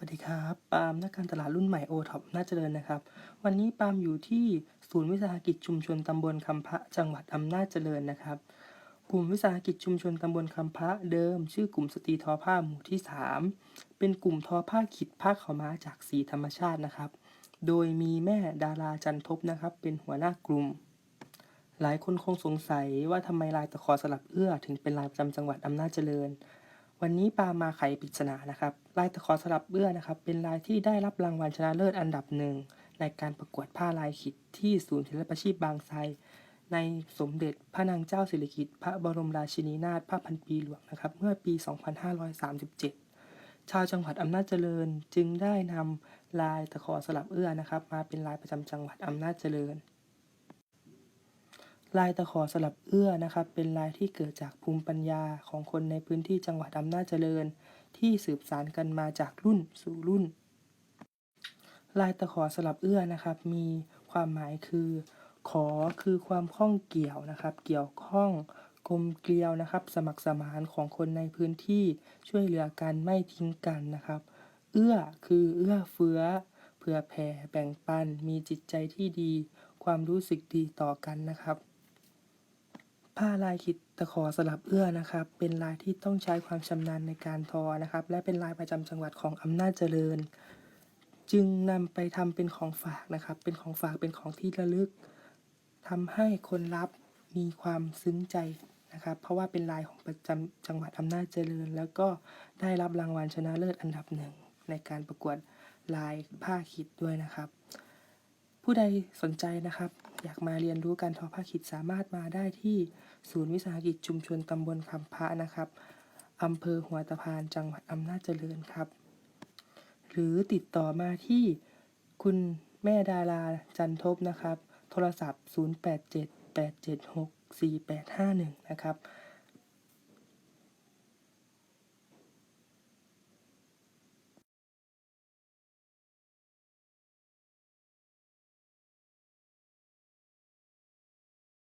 วัสดีครับปาล์มนักการตลาดรุ่นใหม่โอท็อปน่าเจริญนะครับ วันนี้ปาล์มอยู่ที่ศูนย์วิสาหกิจชุมชนตำบลคำพระจังหวัดอำนาจเจริญนะครับ กลุ่มวิสาหกิจชุมชนตำบลคำพระเดิม ชื่อกลุ่มสตรีทอผ้าหมู่ที่ 3 เป็นกลุ่มทอผ้าขิดผ้าขาวม้าจากสีธรรมชาตินะครับ โดยมีแม่ดาราจันทบนะครับ เป็นหัวหน้ากลุ่ม หลายคนคงสงสัยว่าทำไมลายตะขอสลับเอื้อถึงเป็นลายประจำจังหวัดอำนาจเจริญ วันนี้ปามาไขปริศนานะครับลายตะขอสลับเอื้อนะครับ เป็นลายที่ได้รับรางวัลชนะเลิศอันดับหนึ่งในการประกวดผ้าลายขิดที่ศูนย์ศิลปาชีพบางไทรในสมเด็จพระนางเจ้าสิริกิติ์พระบรมราชินีนาถพระพันปีหลวงนะครับ เมื่อปี 2537 ชาวจังหวัดอำนาจเจริญจึงได้นำลายตะขอสลับเอื้อนะครับ มาเป็นลายประจำจังหวัดอำนาจเจริญ ลายตะขอสลับเอื้อนะครับ เป็นลายที่เกิดจากภูมิปัญญาของคนในพื้นที่จังหวัดอำนาจเจริญ ที่สืบสานกันมาจากรุ่นสู่รุ่น ลายตะขอสลับเอื้อนะครับ มีความหมายคือ ขอคือความข้องเกี่ยวนะครับ เกี่ยวข้องกลมเกลียวนะครับ สมัครสมานของคนในพื้นที่ช่วยเหลือกันไม่ทิ้งกันนะครับ เอื้อคือเอื้อเฟื้อเผื่อแผ่แบ่งปัน มีจิตใจที่ดี ความรู้สึกดีต่อกันนะครับ ผ้าลายขิดตะขอสลับเอื้อนะครับ เป็นลายที่ต้องใช้ความชำนาญในการทอนะครับ และเป็นลายประจำจังหวัดของอำนาจเจริญ จึงนำไปทำเป็นของฝากนะครับ เป็นของฝากเป็นของที่ระลึกทำให้คนรับมีความซึ้งใจนะครับ เพราะว่าเป็นลายของประจำจังหวัดอำนาจเจริญ แล้วก็ได้รับรางวัลชนะเลิศอันดับหนึ่งในการประกวดลายผ้าขิดด้วยนะครับ ผู้ใดสนใจนะครับ อยากมาเรียนรู้การทอผ้าขิดสามารถมาได้ที่ศูนย์วิสาหกิจชุมชนตำบลคำพระนะครับอำเภอหัวตะพานจังหวัดอำนาจเจริญครับ หรือติดต่อมาที่คุณแม่ดาราจันทบนะครับ โทรศัพท์ 0878764851 นะครับ